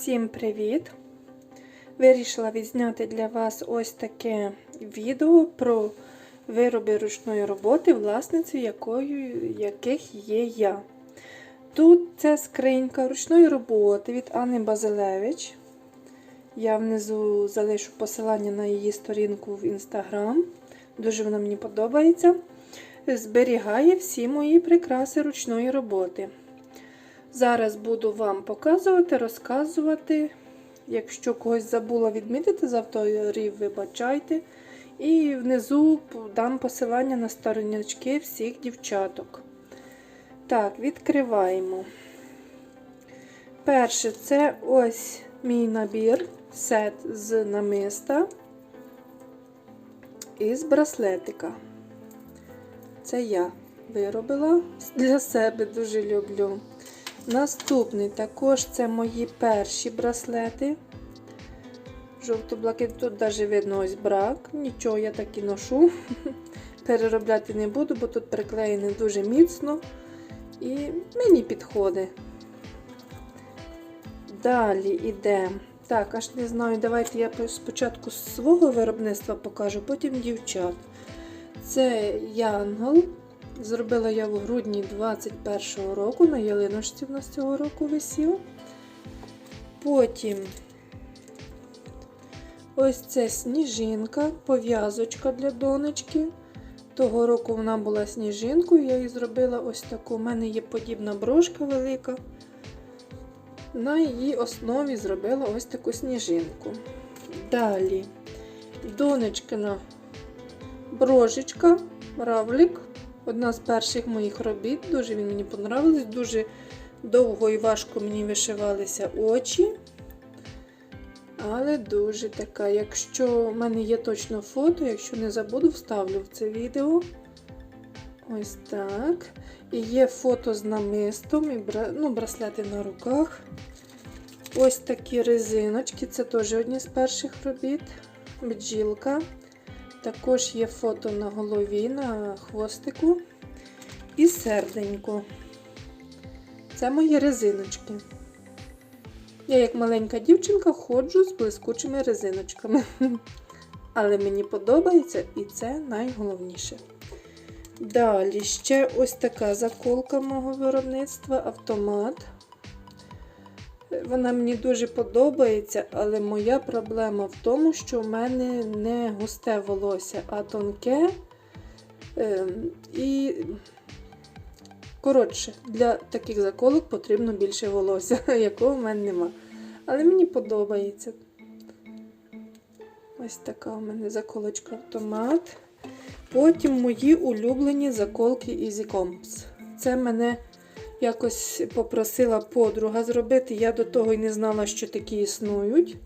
Всім привіт! Вирішила відзняти для вас ось таке відео про вироби ручної роботи, власницею якою, яких є я. Тут це скринька ручної роботи від Анни Базилевич. Я внизу залишу посилання на її сторінку в інстаграм. Дуже вона мені подобається. Зберігає всі мої прикраси ручної роботи. Зараз буду вам показувати, розказувати. Якщо когось забула відмітити з авторів, вибачайте. І внизу дам посилання на стороночки всіх дівчаток. Так, відкриваємо. Перше, це ось мій набір, сет з намиста і з браслетика. Це я виробила для себе, дуже люблю. Наступний також це мої перші браслети. Жовто-блакит, тут навіть видно ось брак. Нічого, я так і ношу. Переробляти не буду, бо тут приклеєне дуже міцно і мені підходить. Далі йде. Так, аж не знаю, давайте я спочатку свого виробництва покажу, потім дівчат. Це Янгол. Зробила я в грудні 21-го року, на ялиночці в нас цього року висів. Потім ось це сніжинка, пов'язочка для донечки. Того року вона була сніжинкою, я її зробила ось таку. У мене є подібна брошка велика. На її основі зробила ось таку сніжинку. Далі донечкина брошечка, равлик. Одна з перших моїх робіт, дуже він мені понравився, дуже довго і важко мені вишивалися очі. Але дуже така. Якщо в мене є точно фото, якщо не забуду, вставлю в це відео. Ось так. І є фото з намистом, і ну, браслети на руках. Ось такі резиночки, це теж одні з перших робіт. Бджілка. Також є фото на голові, на хвостику і серденько. Це мої резиночки. Я, як маленька дівчинка, ходжу з блискучими резиночками. Але мені подобається і це найголовніше. Далі ще ось така заколка мого виробництва автомат. Вона мені дуже подобається, але моя проблема в тому, що в мене не густе волосся, а тонке. Ем, і, коротше, для таких заколок потрібно більше волосся, якого в мене нема. Але мені подобається. Ось така у мене заколочка автомат. Потім мої улюблені заколки Easy Comps. Це мене якось попросила подруга зробити. Я до того й не знала, що такі існують.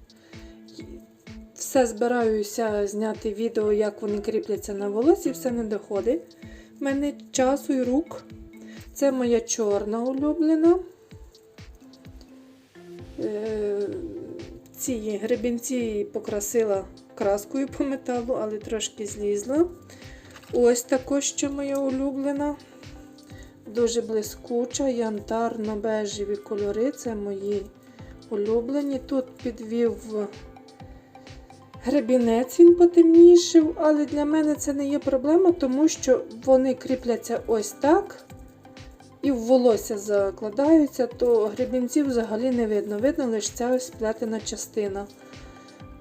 Все збираюся зняти відео, як вони кріпляться на волосі, все не доходить. У мене часу і рук. Це моя чорна улюблена. Е, ці гребінці покрасила краскою по металу, але трошки злізла. Ось також ще моя улюблена. Дуже блискуча, янтарно-бежеві кольори. Це мої улюблені. Тут підвів гребінець, він потемнішив, але для мене це не є проблема, тому що вони кріпляться ось так. І в волосся закладаються, то гребінців взагалі не видно. Видно лише ця ось сплетена частина.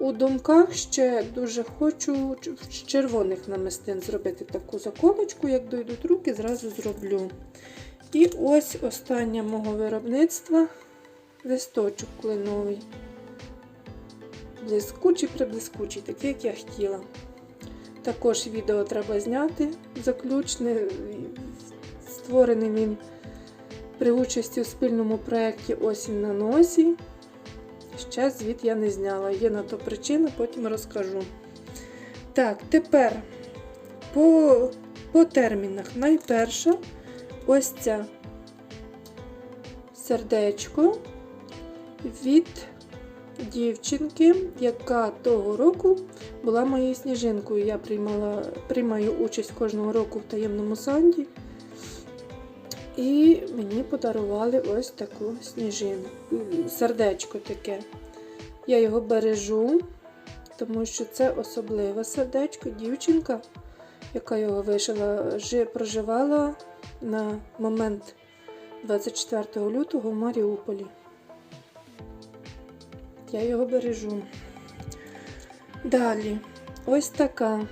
У думках ще дуже хочу з червоних намистин зробити таку заколочку, як дойдуть руки, зразу зроблю. І ось останнє мого виробництва листочок клиновий. Блискучий приблискучий, такий, як я хотіла. Також відео треба зняти заключне. Створений він при участі у спільному проєкті Осінь на носі. Ще звіт я не зняла. Є на то причина, потім розкажу. Так, тепер по, по термінах. Найперша ось ця сердечко від дівчинки, яка того року була моєю сніжинкою. Я приймала, приймаю участь кожного року в таємному санді. І мені подарували ось таку сніжину. Сердечко таке. Я його бережу, тому що це особливе сердечко. Дівчинка, яка його вишила, проживала на момент 24 лютого в Маріуполі. Я його бережу. Далі, ось така.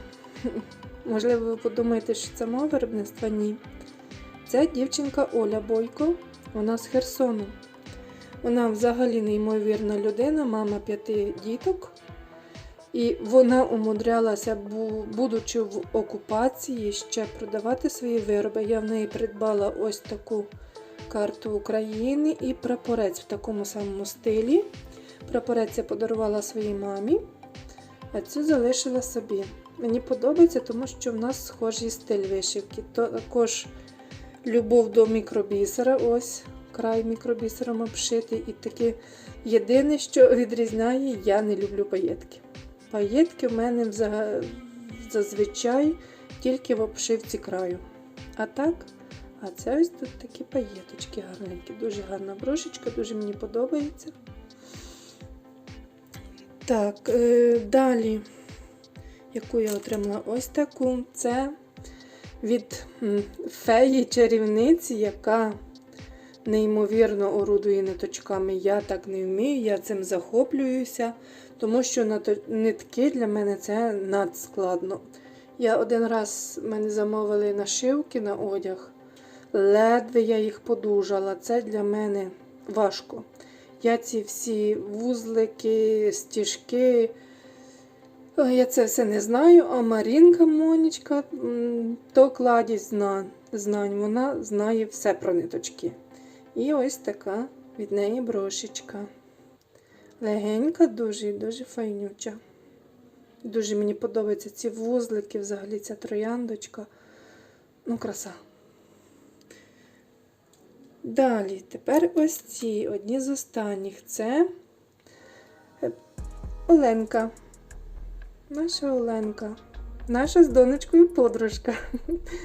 Можливо, ви подумаєте, що це мого виробництва? Ні. Це дівчинка Оля Бойко, вона з Херсону. Вона взагалі неймовірна людина, мама п'яти діток. І вона умудрялася, будучи в окупації, ще продавати свої вироби. Я в неї придбала ось таку карту України і прапорець в такому самому стилі. Прапорець я подарувала своїй мамі, а цю залишила собі. Мені подобається, тому що в нас схожий стиль вишивки. Також любов до мікробісера, ось край мікробісером обшитий. І таке єдине, що відрізняє, я не люблю паєтки. Паєтки в мене зазвичай тільки в обшивці краю. А так, а це ось тут такі паєточки гарненькі. Дуже гарна брошечка, дуже мені подобається. Так, е, далі, яку я отримала ось таку, це від феї чарівниці, яка неймовірно орудує ниточками. Я так не вмію, я цим захоплююся, тому що нитки для мене це надскладно. Я один раз мене замовили нашивки на одяг, ледве я їх подужала. Це для мене важко. Я ці всі вузлики, стіжки. Ой, Я це все не знаю, а Марінка Монічка то кладість знань. Вона знає все про ниточки. І ось така від неї брошечка. Легенька, дуже і дуже файнюча. Дуже мені подобаються ці вузлики, взагалі ця трояндочка. Ну, краса. Далі, тепер ось ці одні з останніх. Це е, Оленка. Наша Оленка. Наша з донечкою подружка.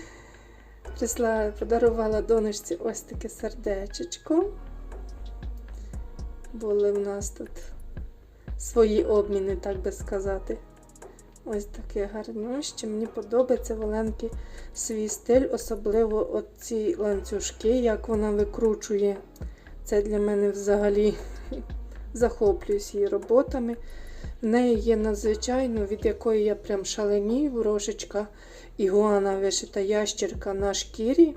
Присла, подарувала донечці ось таке сердечечко. Були в нас тут свої обміни, так би сказати. Ось таке гарнюще. Мені подобається в Оленки свій стиль, особливо оці ланцюжки, як вона викручує. Це для мене взагалі захоплююсь її роботами. В неї є надзвичайно, від якої я прям шаленію, брошечка ігуана вишита ящерка на шкірі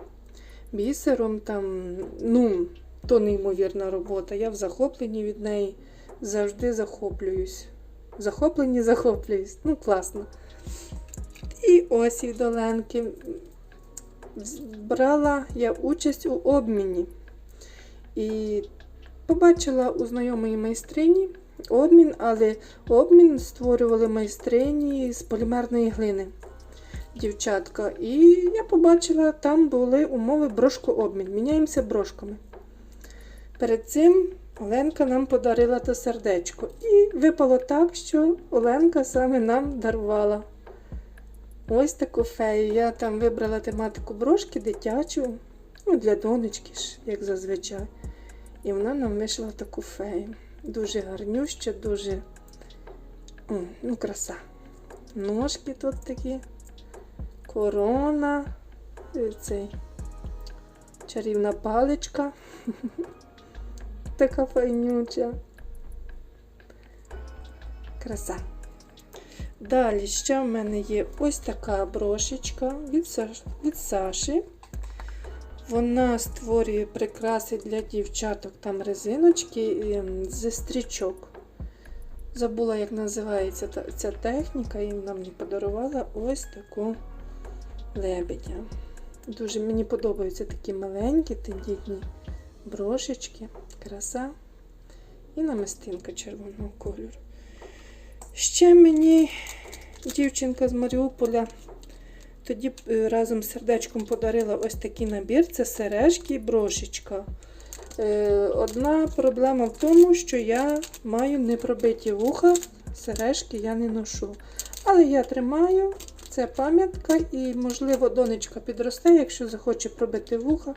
бісером. Там, ну, то неймовірна робота. Я в захопленні від неї завжди захоплююсь. Захоплені, захоплююсь. Ну, класно. І ось від Оленки. Брала я участь у обміні. І побачила у знайомої майстрині обмін, але обмін створювали майстрині з полімерної глини. Дівчатка. І я побачила, там були умови брошко-обмін. Міняємося брошками. Перед цим Оленка нам подарила то сердечко. І випало так, що Оленка саме нам дарувала. Ось таку фею. Я там вибрала тематику брошки дитячу, ну, для донечки ж, як зазвичай. І вона нам вишила таку фею. Дуже гарнюща, дуже О, ну, краса. Ножки тут такі, корона, цей чарівна паличка. Така файнюча. Краса. Далі ще в мене є ось така брошечка від Саші. Вона створює прикраси для дівчаток, там резиночки ем, зі стрічок. Забула, як називається ця техніка, і вона мені подарувала ось таку лебедя. Дуже мені подобаються такі маленькі, тендітні брошечки, краса і намистинка червоного кольору. Ще мені дівчинка з Маріуполя тоді е, разом з сердечком подарила ось такий набір: це сережки і брошечка. Е, Одна проблема в тому, що я маю непробиті вуха, сережки я не ношу. Але я тримаю, це пам'ятка, і, можливо, донечка підросте, якщо захоче пробити вуха.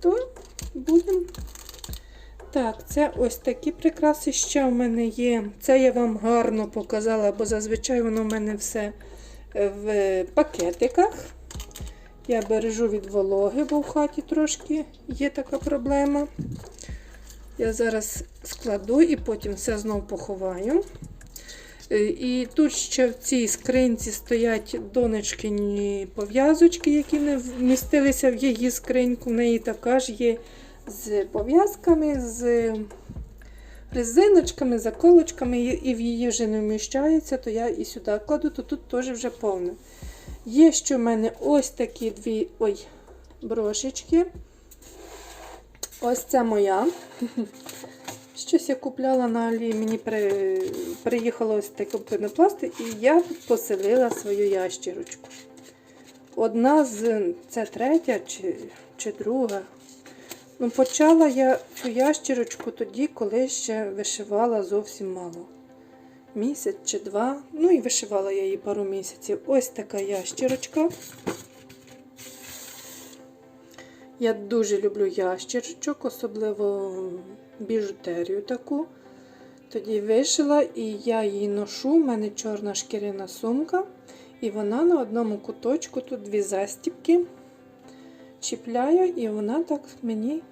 то будемо. Так, це ось такі прикраси ще в мене є. Це я вам гарно показала, бо зазвичай воно в мене все в пакетиках. Я бережу від вологи, бо в хаті трошки є така проблема. Я зараз складу і потім все знову поховаю. Е, І тут ще в цій скринці стоять донечкині пов'язочки, які не вмістилися в її скриньку. В неї така ж є з пов'язками, з резиночками, заколочками, і в її вже не вміщається, то я і сюди кладу, то тут теж вже повне. Є ще в мене ось такі дві ой, брошечки. Ось це моя. Щось я купляла на Алі, мені при... приїхало ось таке пенопласти, і я поселила свою ящірочку. Одна з це третя чи, чи друга. Ну, почала я цю ящірочку тоді, коли ще вишивала зовсім мало. Місяць чи два. Ну і вишивала я її пару місяців. Ось така ящірочка. Я дуже люблю ящірочок, особливо біжутерію таку. Тоді вишила і я її ношу. У мене чорна шкіряна сумка. І вона на одному куточку, тут дві застіпки. Чіпляю, і вона так мені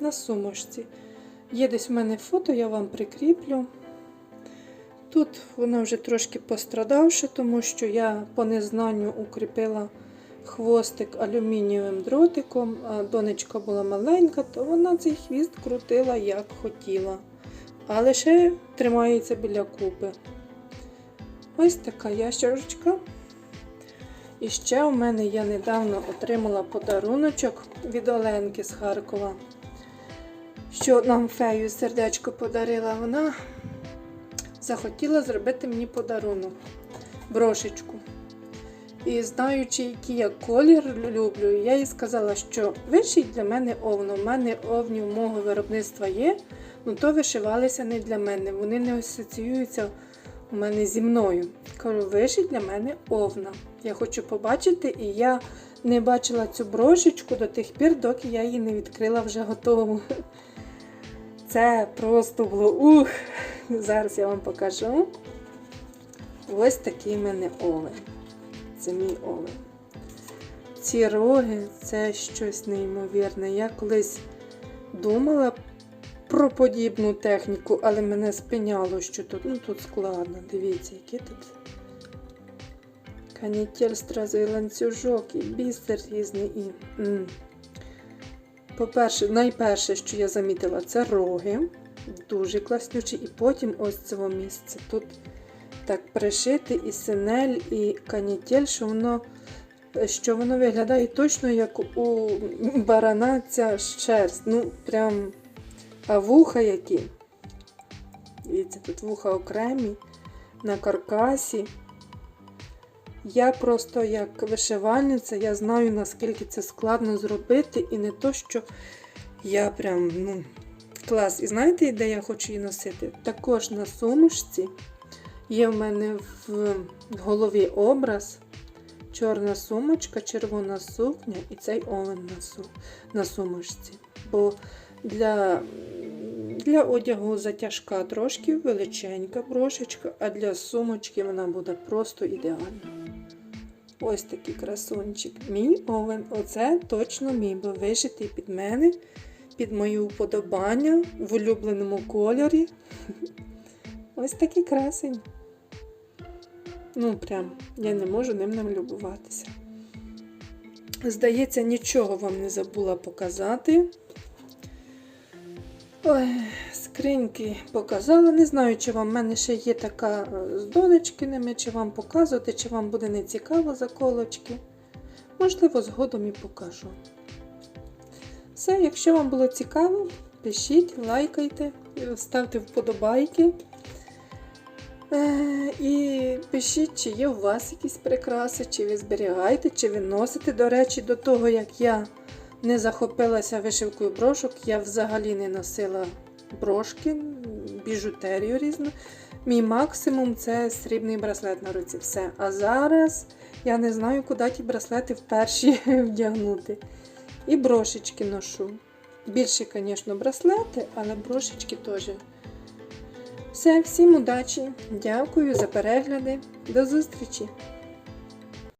на сумочці. Є десь в мене фото, я вам прикріплю. Тут вона вже трошки пострадавша, тому що я по незнанню укріпила хвостик алюмінієвим дротиком, а донечка була маленька, то вона цей хвіст крутила як хотіла. Але ще тримається біля купи. Ось така ящерочка. І ще у мене я недавно отримала подаруночок від Оленки з Харкова, що нам фею сердечко подарила. Вона захотіла зробити мені подарунок, брошечку. І знаючи, який я колір люблю, я їй сказала, що вишить для мене овно. У мене овні у мого виробництва є, ну то вишивалися не для мене. Вони не асоціюються у мене зі мною. Кажу, вишить для мене овна. Я хочу побачити, і я не бачила цю брошечку до тих пір, доки я її не відкрила вже готову. Це просто було ух! Зараз я вам покажу. Ось такий в мене овен. Це мій овен. Ці роги це щось неймовірне. Я колись думала про подібну техніку, але мене спиняло, що тут ну тут складно. Дивіться, які тут канітель, і ланцюжок, і бісер різний. І... По-перше, найперше, що я замітила, це роги. Дуже класнючі. І потім ось цього місце. Тут так пришити і синель, і канітель, що воно що воно виглядає точно, як у барана ця шерсть. Ну, прям а вуха які. Дивіться, тут вуха окремі, на каркасі. Я просто як вишивальниця, я знаю, наскільки це складно зробити, і не то, що я прям, ну, клас. І знаєте, де я хочу її носити? Також на сумушці є в мене в голові образ, чорна сумочка, червона сукня і цей овен на сумочці. Бо для, для одягу затяжка трошки величенька брошечка, а для сумочки вона буде просто ідеальна. Ось такий красунчик. Мій овен. Оце точно мій, бо вишитий під мене, під мої уподобання в улюбленому кольорі. Ось такий красень. Ну, прям, я не можу ним налюбуватися. Здається, нічого вам не забула показати. Скриньки показала. Не знаю, чи вам в мене ще є така е, з донечкиними, чи вам показувати, чи вам буде не цікаво заколочки. Можливо, згодом і покажу. Все, якщо вам було цікаво, пишіть, лайкайте, ставте вподобайки. Е, І пишіть, чи є у вас якісь прикраси, чи ви зберігаєте, чи ви носите. До речі, до того, як я не захопилася вишивкою брошок, я взагалі не носила брошки, біжутерію різну. Мій максимум це срібний браслет на руці. Все. А зараз я не знаю, куди ті браслети вперше вдягнути. І брошечки ношу. Більше, звісно, браслети, але брошечки теж. Все, всім удачі! Дякую за перегляди. До зустрічі!